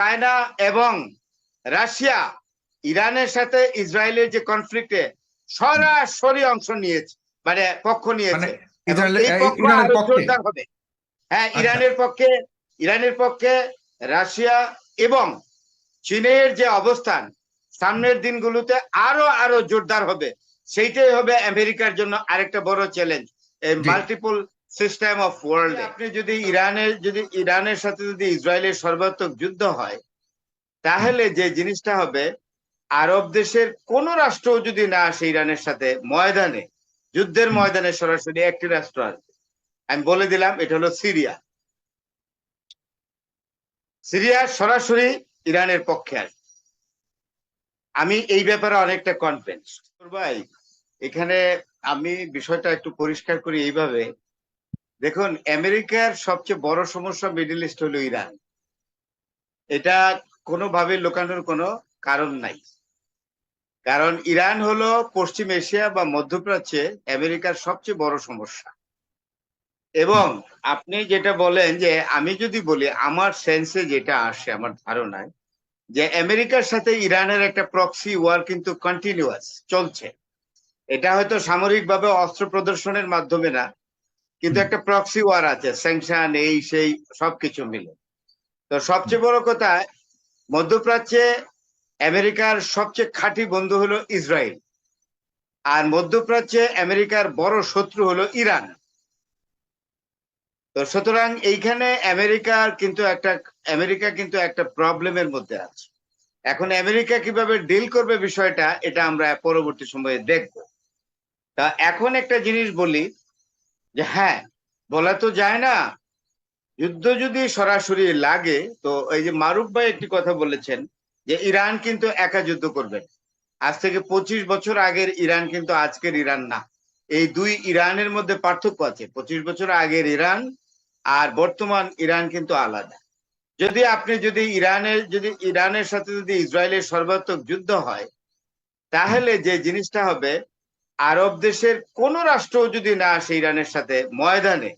China এবং Russia ইরানের সাথে ইসরায়েলের যে কনফ্লিক্টে সরাসরি অংশ নিয়েছে মানে পক্ষ নিয়েছে। মানে হবে। হ্যাঁ আচ্ছা। ইরানের পক্ষে ইরানের পক্ষে রাশিয়া এবং চীনের যে অবস্থান সামনের দিনগুলোতে আরও আরও জোরদার হবে। সেইটাই হবে আমেরিকার জন্য আরেকটা বড় challenge multiple system of world আপনি যদি ইরানের যদি ইরানের সাথে যদি ইসরায়েলের সর্বাত্মক যুদ্ধ হয় তাহলে যে জিনিসটা হবে আরব দেশের কোন রাষ্ট্র যদি না আসে ইরানের সাথে ময়দানে যুদ্ধের ময়দানে সরাসরি একটি রাষ্ট্র আসবে। আমি বলে দিলাম এটা হলো সিরিয়া। সিরিয়া সরাসরি ইরানের পক্ষে আসবে। আমি এই ব্যাপারে অনেকটা কনফিডেন্স ভাই এখানে আমি বিষয়টা একটু পরিষ্কার করি এইভাবে দেখুন, আমেরিকার সবচেয়ে বড় সমস্যা মিডল ইস্ট হলো ইরান। এটা কোনোভাবে লুকানোর কোনো কারণ নাই। কারণ ইরান হলো পশ্চিম এশিয়া বা মধ্যপ্রাচ্যে আমেরিকার সবচেয়ে বড় সমস্যা। এবং আপনি যেটা বলেন যে, আমি যদি বলি, আমার সেন্সে যেটা আসে, আমার ধারণায়, যে আমেরিকার সাথে ইরানের একটা প্রক্সি ওয়ার কিন্তু কন্টিনিউয়াস চলছে। এটা হয়তো সামরিকভাবে অস্ত্র প্রদর্শনের মাধ্যমে না কিন্তু একটা প্রক্সি ওয়ার আছে স্যাংশন এই সেই সবকিছু মিলে। তো সবচেয়ে বড় কথা মধ্যপ্রাচ্যে আমেরিকার সবচেয়ে খাঁটি বন্ধু হলো ইসরায়েল। আর মধ্যপ্রাচ্যে আমেরিকার বড় শত্রু হলো ইরান। তো সুতরাং এইখানে আমেরিকার কিন্তু একটা আমেরিকা কিন্তু একটা প্রবলেমের মধ্যে আছে। এখন আমেরিকা কীভাবে ডিল করবে বিষয়টা এটা আমরা পরবর্তী সময়ে দেখব। তা এখন একটা জিনিস বলি যে হ্যাঁ বলা তো যায় না। যুদ্ধ যদি সরাসরি লাগে, তো এই যে মারুফ ভাই একটি কথা বলেছেন যে ইরান কিন্তু একা যুদ্ধ করবে আজ থেকে পঁচিশ বছর আগের ইরান কিন্তু আজকের ইরান না। এই দুই ইরানের মধ্যে পার্থক্য আছে। পঁচিশ বছর আগের ইরান আর বর্তমান ইরান কিন্তু আলাদা। যদি আপনি যদি ইরানের যদি ইরানের সাথে যদি ইসরায়েলের সর্বাত্মক যুদ্ধ হয়, তাহলে যে জিনিসটা হবে আরব দেশের কোন রাষ্ট্র যদি না আসে ইরানের সাথে ময়দানে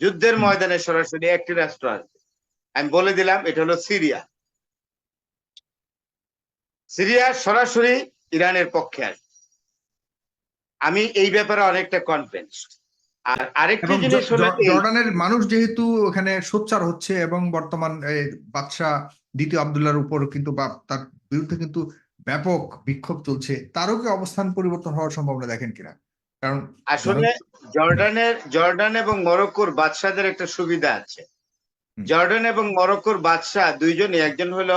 যুদ্ধের ময়দানে সরাসরি একটি রাষ্ট্র আসবে। আমি বলে দিলাম এটা হলো সিরিয়া। সিরিয়া সরাসরি ইরানের পক্ষে আসবে। আমি এই ব্যাপারে অনেকটা কনফিডেন্স আর আরেকটি জিনিস হলো জর্ডানের মানুষ যেহেতু এখানে সোচ্চার হচ্ছে এবং বর্তমান বাদশাহ দ্বিতীয় আবদুল্লাহর উপর কিন্তু বা তার বিরুদ্ধে কিন্তু ব্যাপক বিক্ষোভ চলছে তারও কি অবস্থান পরিবর্তন হওয়ার সম্ভাবনা দেখেন কিনা? কারণ আসলে জর্ডানের জর্ডান এবং মরক্কোর বাদশাদের একটা সুবিধা আছে। জর্ডান এবং মরক্কোর বাদশাহ দুইজনই একজন হলো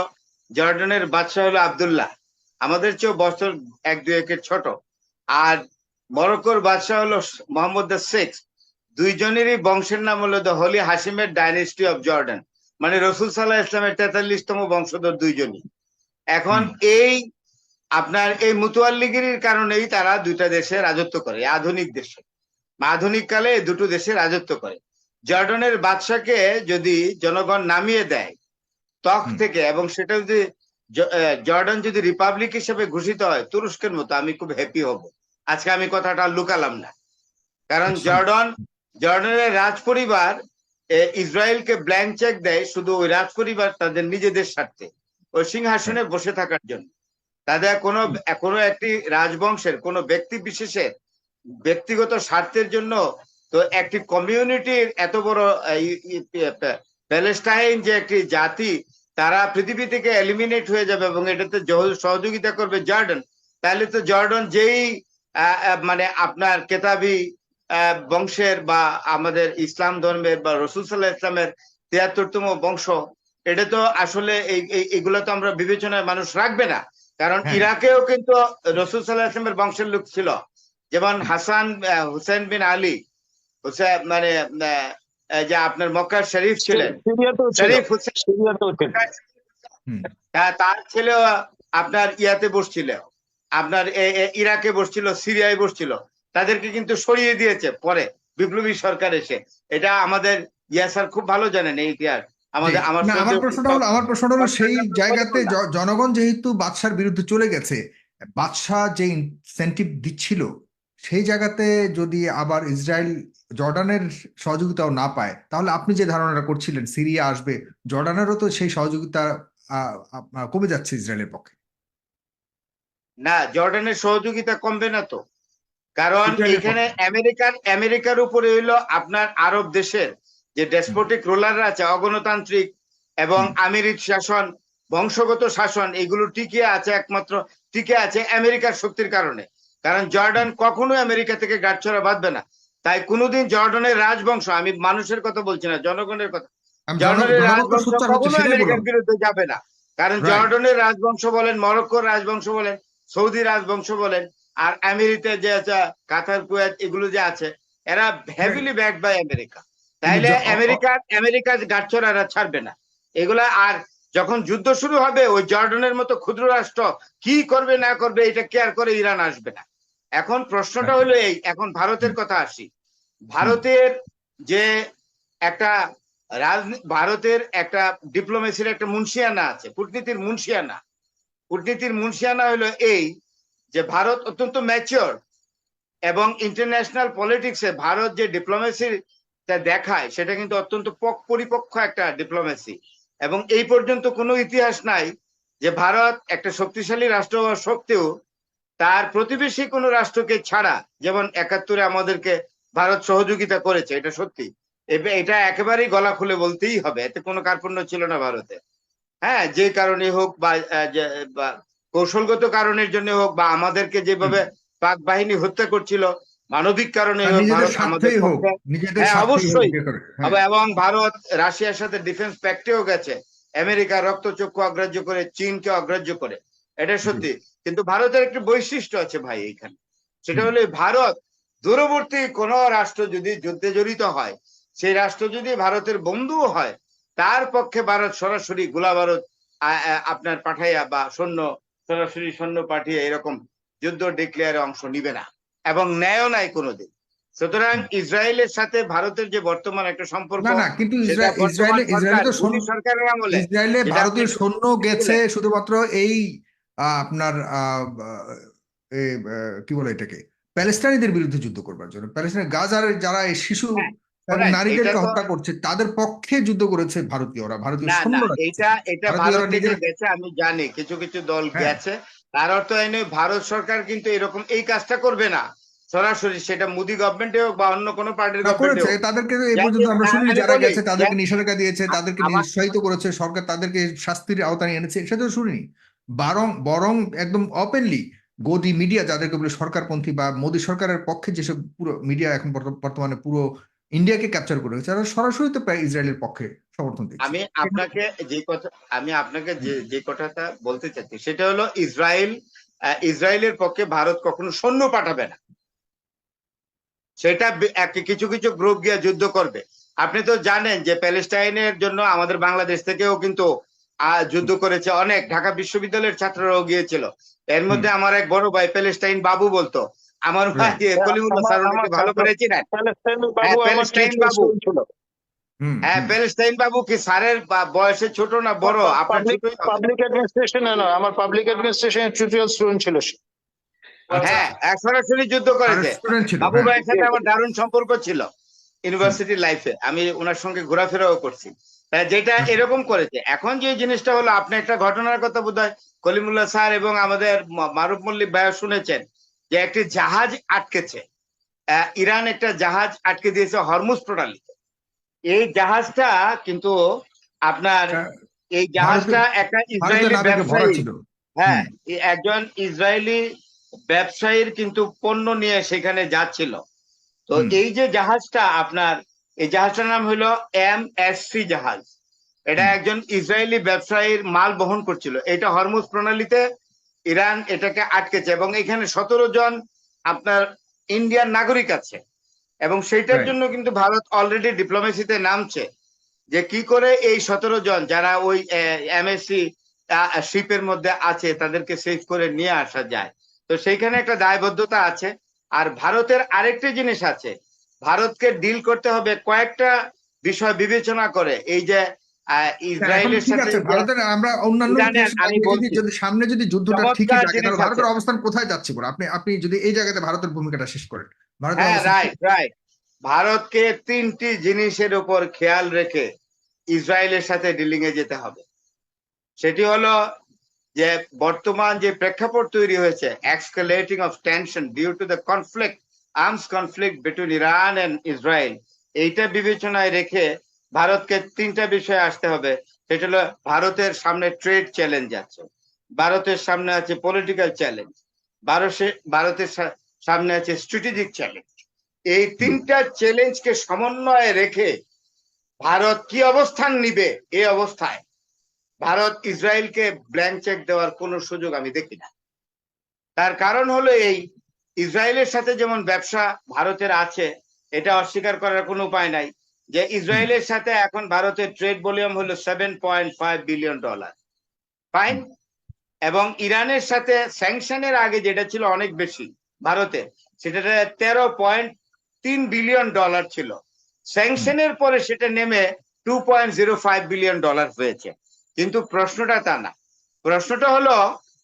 জর্ডানের বাদশাহ হলো আব্দুল্লাহ। আমাদের চেয়েও বছর এক দুই একের ছোট। আর মরক্কোর বাদশাহ হলো মোহাম্মদ দ্য সিক্স। দুইজনেরই বংশের নাম হলো দ্য হলি হাসিমের ডাইনেস্টি অফ জর্ডান। মানে রসুল সাল্লাহ ইসলামের তেতাল্লিশতম বংশধর দুইজনই। এখন এই আপনার এই মুতুয়াল্লিগিরির কারণেই তারা দুইটা দেশে রাজত্ব করে আধুনিক দেশে। আধুনিক কালে দুটো দেশে রাজত্ব করে। জর্ডনের বাদশাকে যদি জনগণ নামিয়ে দেয় তখ থেকে এবং সেটা যদি জর্ডান যদি রিপাবলিক হিসেবে ঘোষিত হয় তুরস্কের মতো আমি খুব হ্যাপি হব। আজকে আমি কথাটা লুকালাম না। কারণ আচ্ছা। জর্ডন জর্ডনের রাজ পরিবার ইসরায়েলকে ব্ল্যাঙ্ক চেক দেয় শুধু ওই রাজ পরিবার তাদের নিজেদের স্বার্থে ওই সিংহাসনে বসে থাকার জন্য। তাদের কোনো কোনো একটি রাজবংশের, কোনো ব্যক্তি বিশেষের ব্যক্তিগত স্বার্থের জন্য তো একটি কমিউনিটির এত বড় প্যালেস্টাইন যে একটি জাতি, তারা পৃথিবী থেকে এলিমিনেট হয়ে যাবে এবং এটাতে সহযোগিতা করবে জর্ডন। তাহলে তো জর্ডন যেই মানে আপনার কেতাবি বংশের বা আমাদের ইসলাম ধর্মের বা রসুল সাল্লাহ ইসলামের তিয়াত্তরতম বংশ, এটা তো আসলে এই, এই- এগুলো তো আমরা বিবেচনায় মানুষ রাখবে না। কারণ হ্যাঁ। ইরাকেও কিন্তু রসুল সাল্লাহ ইসলামের বংশের লোক ছিল। যেমন হাসান হুসেন বিন আলী মানে যে আপনার মক্কার শরীফ ছিলেন। শরীফ হুসেন ছিল। তার ছেলেও আপনার ইয়াতে বসছিল। আপনার ইরাকে বসছিল সিরিয়ায় বসছিল। তাদেরকে কিন্তু সরিয়ে দিয়েছে পরে। বিপ্লবী সরকার এসে। এটা আমাদের ইয়াসার খুব ভালো জানেন এই ইতিহাস। আমাদের আমার না আমার প্রশ্নটা হলো আমার প্রশ্নটা হলো সেই জায়গাতে জনগণ যেহেতু বাদশার বিরুদ্ধে চলে গেছে বাদশাহ যে ইনসেন্টিভ দিচ্ছিল সেই জায়গাতে যদি আবার ইসরায়েল জর্ডানের সহযোগিতাও না পায় তাহলে আপনি যে ধারণাটা করছিলেন সিরিয়া আসবে জর্ডানেরও তো সেই সহযোগিতা কমে যাচ্ছে ইসরায়েলের পক্ষে। না জর্ডানের সহযোগিতা কমবে না তো। কারণ এখানে আমেরিকার আমেরিকার উপরে হইল আপনার আরব দেশের যে ডেসপোটিক রোলাররা আছে অগণতান্ত্রিক এবং আমেরিক শাসন বংশগত শাসন এগুলো টিকে আছে একমাত্র টিকে আছে আমেরিকার শক্তির কারণে। কারণ জর্ডান কখনো আমেরিকা থেকে গাঁটছড়া বাঁধবে না। তাই কোনোদিন জর্ডানের রাজবংশ আমি মানুষের কথা বলছি না জনগণের কথা জর্ডানের রাজবংশ কখনো আমেরিকার বিরুদ্ধে যাবে না। কারণ. জর্ডনের রাজবংশ বলেন মরক্কোর রাজবংশ বলেন সৌদি রাজবংশ বলেন আর আমেরিকা যে আছে কাতার কুয়েত এগুলো যে আছে এরা হেভিলি ব্যাক বাই আমেরিকা তাইলে জ- আমেরিকা আমেরিকা গাছছড়া এরা ছাড়বে না। এগুলা আর যখন যুদ্ধ শুরু হবে ওই জর্ডনের মতো ক্ষুদ্র রাষ্ট্র কি করবে না করবে এটা কেয়ার করে ইরান আসবে না। এখন প্রশ্নটা হলো এই এখন ভারতের কথা আসি। ভারতের যে একটা ভারতের একটা ডিপ্লোমেসির একটা মুন্সিয়ানা আছে কূটনীতির মুন্সিয়ানা। কূটনীতির মুন্সিয়ানা হলো এই যে ভারত অত্যন্ত ম্যাচিওর এবং ইন্টারন্যাশনাল পলিটিক্সে ভারত যে ডিপ্লোমেসির দেখায় সেটা কিন্তু অত্যন্ত পক- পরিপক্ক একটা ডিপ্লোমেসি এবং এই পর্যন্ত কোনো ইতিহাস নাই যে ভারত একটা শক্তিশালী রাষ্ট্র হওয়া সত্ত্বেও তার প্রতিবেশী কোনো রাষ্ট্রকে ছাড়া যেমন একাত্তরে আমাদেরকে ভারত সহযোগিতা করেছে এটা সত্যি। এটা একেবারেই গলা খুলে বলতেই হবে এতে কোনো কার্পণ্য ছিল না ভারতে। হ্যাঁ যে কারণে হোক বা যে- বা কৌশলগত কারণের জন্য হোক বা আমাদেরকে যেভাবে পাক বাহিনী হত্যা করছিল মানবিক কারণে হ্যাঁ, অবশ্যই। হ্যাঁ। এবং ভারত রাশিয়ার সাথে ডিফেন্স প্যাক্টেও গেছে। আমেরিকা রক্তচক্ষু অগ্রাহ্য করে চীনকে অগ্রাহ্য করে। এটা সত্যি। কিন্তু ভারতের একটি বৈশিষ্ট্য আছে ভাই এইখানে। সেটা। হলো ভারত দূরবর্তী কোন রাষ্ট্র যদি যুদ্ধে জড়িত হয় সেই রাষ্ট্র যদি ভারতের বন্ধুও হয় তার পক্ষে ভারত সরাসরি গোলা ভারত আপনার পাঠাইয়া বা সৈন্য সরাসরি সৈন্য পাঠিয়ে এরকম যুদ্ধ ডিক্লেয়ারে অংশ নিবে না। এবং ন্যায়ও নাই কোনোদিন। সুতরাং ইসরায়েলের সাথে ভারতের যে বর্তমান একটা সম্পর্ক না না কিন্তু ইসরায়েলে ইসরায়েলে তো সরকারের আমলে। ইসরায়েলে ভারতীয় সৈন্য গেছে শুধুমাত্র এই আপনার কি বলে এটাকে? প্যালেস্টাইনিদের বিরুদ্ধে যুদ্ধ করবার জন্য। প্যালেস্টাইন গাজার যারা এই শিশু হ্যাঁ, নারীদেরকে হত্যা করছে তাদের পক্ষে যুদ্ধ করেছে ভারতীয়রা ভারতীয় সৈন্যরা। এটা এটা ভারতীয়রা ভারত থেকে নিজেরা- গেছে আমি জানি কিছু কিছু দল হ্যাঁ। গেছে। তার অর্থ এই নয় ভারত সরকার কিন্তু এরকম এই কাজটা করবে না। সরাসরি সেটা মোদী গভর্নমেন্টে হোক বা অন্য কোনো পার্টির গভর্নমেন্টে তাদেরকে এই পর্যন্ত আমরা শুনি যারা গেছে তাদেরকে নিষেধাজ্ঞা দিয়েছে তাদেরকে নিরুৎসাহিত করেছে সরকার তাদেরকে শাস্তির আওতায় এনেছে সেটা তো শুনিনি। বরং বরং একদম ওপেনলি গদি মিডিয়া যাদেরকে বলে সরকারপন্থী বা মোদী সরকারের পক্ষে যেসব পুরো মিডিয়া এখন বর্তমানে পুরো ইন্ডিয়াকে ক্যাপচার করে রেখেছে। তারা সরাসরি তো প্রায় ইসরায়েলের পক্ষে সমর্থন দিচ্ছে। আমি আপনাকে যে কথা আমি আপনাকে যে যে কথাটা বলতে চাচ্ছি সেটা হলো ইসরায়েল ইসরায়েলের পক্ষে ভারত কখনো সৈন্য পাঠাবে না। সেটা কিছু কিছু গ্রুপ গিয়ে যুদ্ধ করবে। আপনি তো জানেন যে প্যালেস্টাইনের জন্য আমাদের বাংলাদেশ থেকেও কিন্তু আহ, যুদ্ধ করেছে অনেক। ঢাকা বিশ্ববিদ্যালয়ের ছাত্ররাও গিয়েছিল। এর মধ্যে আমার এক বড় ভাই প্যালেস্টাইন বাবু বলতো আমার ভাই কলিমুল্লাহ স্যার আমার- ভালো করে চিনেন প্যালেস্টাইন হ্যাঁ, বাবু। প্যালেস্টাইন বাবু। হ্যাঁ প্যালেস্টাইন বাবু কি স্যারের বয়সে ছোট না বড়? আপনার পাবলিক অ্যাডমিনিস্ট্রেশনে নয় আমার পাবলিক অ্যাডমিনিস্ট্রেশন টিউটোরিয়াল স্টুডেন্ট ছিল সে। হ্যাঁ এক সরাসরি যুদ্ধ করেছে। বাবু হ্যাঁ। ভাইয়ের সাথে আমার দারুণ সম্পর্ক ছিল ইউনিভার্সিটি লাইফে আমি ওনার সঙ্গে ঘোরাফেরাও করছি। যেটা এরকম করেছে এখন যে জিনিসটা হলো আপনি একটা ঘটনার কথা বোধ হয় কলিমুল্লাহ স্যার এবং আমাদের মারুফ মল্লিক ভাইয়া শুনেছেন। যে একটি জাহাজ আটকেছে। ইরান একটা জাহাজ আটকে দিয়েছে হরমুজ প্রণালীতে। এই জাহাজটা কিন্তু আপনার এই জাহাজটা একটা ইসরায়েলি ব্যবসায়ী। হ্যাঁ একজন ইসরায়েলি ব্যবসায়ীর কিন্তু পণ্য নিয়ে সেখানে যাচ্ছিল। তো এই যে জাহাজটা আপনার এই জাহাজটার নাম হলো এম এস সি জাহাজ। এটা একজন ইসরায়েলি ব্যবসায়ীর মাল বহন করছিল। এটা হরমুজ প্রণালীতে ইরান এটাকে আটকেছে এবং এখানে সতেরো জন আপনার ইন্ডিয়ান নাগরিক আছে। এবং সেইটার জন্য কিন্তু ভারত অলরেডি ডিপ্লোমেসিতে নামছে যে কি করে এই সতেরো জন যারা ওই এমএসসি শিপের মধ্যে আছে তাদেরকে সেভ করে নিয়ে আসা যায়। তো সেইখানে একটা দায়বদ্ধতা আছে। আর ভারতের আরেকটি জিনিস আছে। ভারতকে ডিল করতে হবে কয়েকটা বিষয় বিবেচনা করে। এই যে ইসরায়েলের সাথে ভারতের আমরা অন্যান্য জানেন, দেশের আমি যদি- সামনে যদি যুদ্ধটা ঠিকই থাকে তাহলে ভারতের অবস্থান কোথায় যাচ্ছে বলে? আপনি আপনি যদি এই জায়গাতে ভারতের ভূমিকাটা শেষ করেন। ভারতের হ্যাঁ অবস্থান রাইট রাইট ভারতকে তিনটি জিনিসের উপর খেয়াল রেখে ইসরায়েলের সাথে ডিলিং এ যেতে হবে। সেটি হলো যে বর্তমান যে প্রেক্ষাপট তৈরি হয়েছে escalating of tension due to the conflict arms conflict between Iran and Israel এইটা বিবেচনায় রেখে ভারতকে তিনটা বিষয়ে আসতে হবে। সেটা হলো ভারতের সামনে ট্রেড চ্যালেঞ্জ আছে, ভারতের সামনে আছে পলিটিক্যাল চ্যালেঞ্জ ভারতের সামনে আছে স্ট্র্যাটেজিক চ্যালেঞ্জ এই তিনটা চ্যালেঞ্জকে সমন্বয়ে রেখে ভারত কি অবস্থান নিবে এই অবস্থায় ভারত ইসরায়েলকে ব্ল্যাঙ্ক চেক দেওয়ার কোনো সুযোগ আমি দেখি না। তার কারণ হলো এই, ইসরায়েলের সাথে যেমন ব্যবসা ভারতের আছে, এটা অস্বীকার করার কোনো উপায় নাই। যে ইসরায়েলের সাথে এখন ভারতের ট্রেড ভলিউম হলো seven point five billion dollar fine এবং ইরানের সাথে স্যাংশনের আগে যেটা ছিল অনেক বেশি ভারতের সেটা তেরো পয়েন্ট তিন বিলিয়ন ডলার ছিল। স্যাংশনের পরে সেটা নেমে two point zero five billion dollar হয়েছে। কিন্তু প্রশ্নটা তা না। প্রশ্নটা হলো,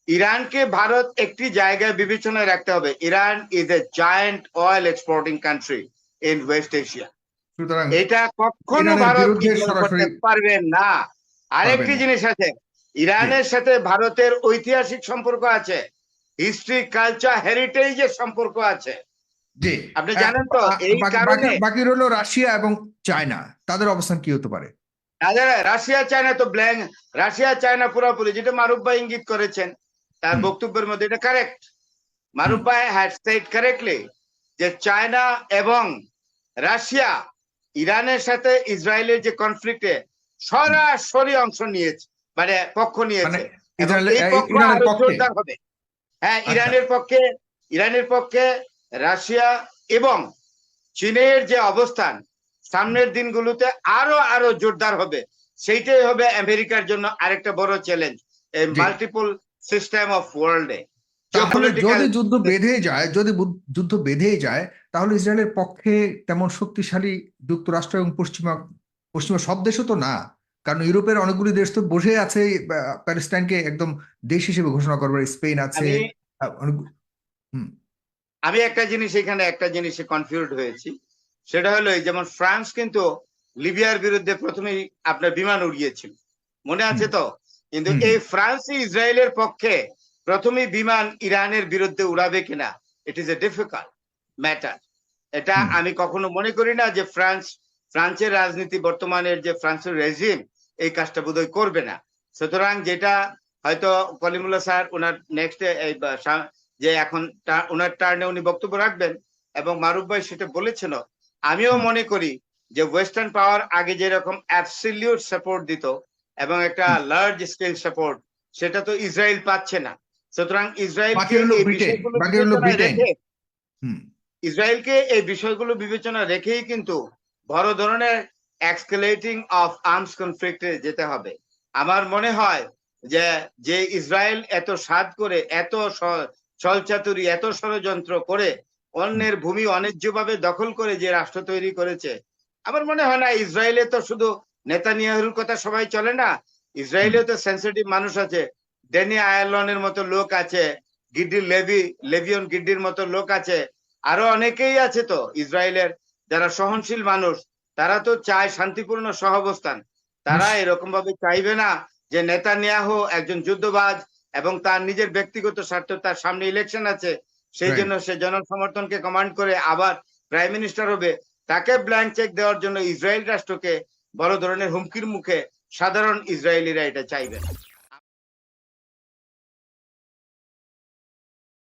ইরানকে ভারত একটি জায়গায় বিবেচনায় রাখতে হবে। Iran is a giant oil exporting country in West Asia সুতরাং এটা কখনো ভারত বিরুদ্ধে ইগনোর করতে সরাসরি- পারবে না। আরেকটি জিনিস আছে। ইরানের সাথে ভারতের ঐতিহাসিক সম্পর্ক আছে। হিস্ট্রি কালচার হেরিটেজের সম্পর্ক আছে। জি। আপনি জানেন তো, এই বাকি- কারণে- বাকি- বাকি রাশিয়া এবং চায়না। তাদের অবস্থান কি হতে পারে? তাদের রাশিয়া চায়না তো ব্ল্যাঙ্ক রাশিয়া চায়না পুরোপুরি যেটা মারুফ ভাই ইঙ্গিত করেছেন তার বক্তব্যের মধ্যে এটা কারেক্ট মারুফ ভাই হ্যাড সেড কারেক্টলি যে চায়না এবং রাশিয়া ইরানের সাথে ইসরায়েলের যে কনফ্লিক্টে সরাসরি অংশ নিয়েছে মানে পক্ষ নিয়েছে। মানে হবে। হ্যাঁ আচ্ছা। ইরানের পক্ষে ইরানের পক্ষে রাশিয়া এবং চীনের যে অবস্থান সামনের দিনগুলোতে আরও আরও জোরদার হবে। সেইটাই হবে আমেরিকার জন্য আরেকটা বড় চ্যালেঞ্জ এই মাল্টিপল সিস্টেম অফ ওয়ার্ল্ডে তাহলে যদি যুদ্ধ বেঁধে যায় যদি যুদ্ধ বেঁধেই যায় তাহলে ইসরায়েলের পক্ষে তেমন শক্তিশালী যুক্তরাষ্ট্র এবং পশ্চিমা পশ্চিমা সব দেশও তো না। কারণ ইউরোপের অনেকগুলি দেশ তো বসে আছে প্যালেস্টাইনকে একদম দেশ হিসেবে ঘোষণা করবে স্পেন আছে। আমি একটা জিনিস এখানে একটা জিনিসে কনফিউজ হয়েছি। সেটা হলো যেমন ফ্রান্স কিন্তু লিবিয়ার বিরুদ্ধে প্রথমেই আপনার বিমান উড়িয়েছিল। মনে আছে তো? কিন্তু এই ফ্রান্সই ইসরায়েলের পক্ষে প্রথমেই বিমান ইরানের বিরুদ্ধে উড়াবে কিনা it is a difficult matter এটা আমি কখনো মনে করি না যে ফ্রান্স ফ্রান্সের রাজনীতি বর্তমানের যে ফ্রান্সের রেজিম এই কাজটা বোধহয় করবে না। সুতরাং যেটা হয়তো কলিমুল্লাহ স্যার ওনার নেক্সট এই যে এখন ওনার টার্নে উনি বক্তব্য রাখবেন এবং মারুফ ভাই সেটা বলেছেন আমিও মনে করি যে ওয়েস্টার্ন পাওয়ার আগে যেরকম অ্যাবসলিউট সাপোর্ট দিত এবং একটা লার্জ স্কেল সাপোর্ট সেটা তো ইসরায়েল পাচ্ছে না। সুতরাং ইসরায়েলকে এই বিষয়গুলো বিবেচনা রেখেই কিন্তু বড় ধরনের এক্সকেলেটিং অফ আর্মস কনফ্লিক্টে যেতে হবে। আমার মনে হয় যে যে ইসরায়েল এত সাদ করে এত ছলচাতুরি এত ষড়যন্ত্র করে অন্যের ভূমি অন্যায্যভাবে দখল করে যে রাষ্ট্র তৈরি করেছে আমার মনে হয় না ইসরায়েলে তো শুধু নেতানিয়াহুর কথা সবাই চলে না ইসরায়েলে তো সেন্সিটিভ মানুষ আছে। ডেনি আয়ারলনের মতো লোক আছে গিডি লেভি লেভিয়ন গিড্ডির মতো লোক আছে আরও অনেকেই আছে তো ইসরায়েলের যারা সহনশীল মানুষ তারা তো চায় শান্তিপূর্ণ সহাবস্থান। তারা এরকম ভাবে চাইবে না যে নেতা নেতানিয়াহু একজন যুদ্ধবাজ এবং তার নিজের ব্যক্তিগত স্বার্থ তার সামনে ইলেকশন আছে সেই জন্য সে জনসমর্থনকে কমান্ড করে আবার প্রাইম মিনিস্টার হবে। তাকে ব্ল্যাঙ্ক চেক দেওয়ার জন্য ইসরায়েল রাষ্ট্রকে বড় ধরনের হুমকির মুখে সাধারণ ইসরায়েলিরা এটা চাইবে। না